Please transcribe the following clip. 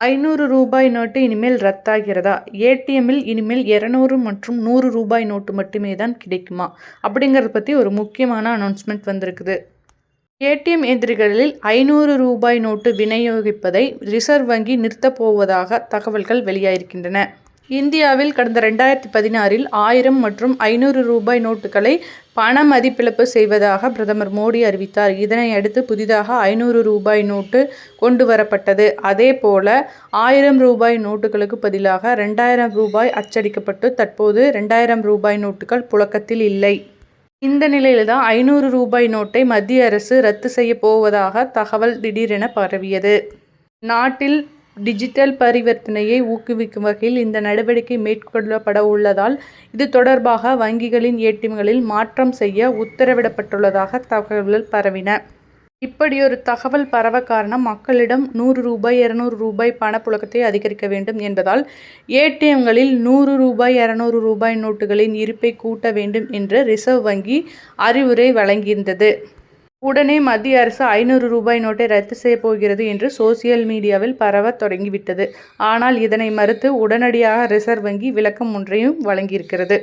ஐநூறு ரூபாய் நோட்டு இனிமேல் ரத்தாகிறதா? ஏடிஎம்மில் இனிமேல் இரநூறு மற்றும் நூறு ரூபாய் நோட்டு மட்டுமே தான் கிடைக்குமா? அப்படிங்கிறத பற்றி ஒரு முக்கியமான அனௌன்ஸ்மெண்ட் வந்திருக்குது. ஏடிஎம் எதிரிகளில் ஐநூறு ரூபாய் நோட்டு விநியோகிப்பதை ரிசர்வ் வங்கி நிறுத்தப் போவதாக தகவல்கள் வெளியாயிருக்கின்றன. இந்தியாவில் கடந்த ரெண்டாயிரத்தி பதினாறில் ஆயிரம் மற்றும் ஐநூறு ரூபாய் நோட்டுகளை பண மதிப்பிழப்பு செய்வதாக பிரதமர் மோடி அறிவித்தார். இதனை அடுத்து புதிதாக ஐநூறு ரூபாய் நோட்டு கொண்டு வரப்பட்டது. அதேபோல ஆயிரம் ரூபாய் நோட்டுகளுக்கு பதிலாக ரெண்டாயிரம் ரூபாய் அச்சடிக்கப்பட்டு தற்போது ரெண்டாயிரம் ரூபாய் நோட்டுகள் புழக்கத்தில் இல்லை. இந்த நிலையில் தான் ஐநூறு ரூபாய் நோட்டை மத்திய அரசு ரத்து செய்ய போவதாக தகவல் திடீரென பரவியது. நாட்டில் டிஜிட்டல் பரிவர்த்தனையை ஊக்குவிக்கும் வகையில் இந்த நடவடிக்கை மேற்கொள்ளப்பட உள்ளதால் இது தொடர்பாக வங்கிகளின் ஏடிஎம்களில் மாற்றம் செய்ய உத்தரவிடப்பட்டுள்ளதாக தகவல்கள் பரவின. இப்படியொரு தகவல் பரவ காரணம் மக்களிடம் நூறு ரூபாய் இருநூறு ரூபாய் பணப்புழக்கத்தை அதிகரிக்க வேண்டும் என்பதால் ஏடிஎம்களில் நூறு ரூபாய் இரநூறு ரூபாய் நோட்டுகளின் இருப்பை கூட்ட வேண்டும் என்று ரிசர்வ் வங்கி அறிவுரை வழங்கியிருந்தது. உடனே மத்திய அரசு ஐநூறு ரூபாய் நோட்டை ரத்து செய்யப் போகிறது என்று சோசியல் மீடியாவில் பரவ தொடங்கிவிட்டது. ஆனால் இதனை மறுத்து உடனடியாக ரிசர்வ் வங்கி விளக்கம் ஒன்றையும் வழங்கியிருக்கிறது.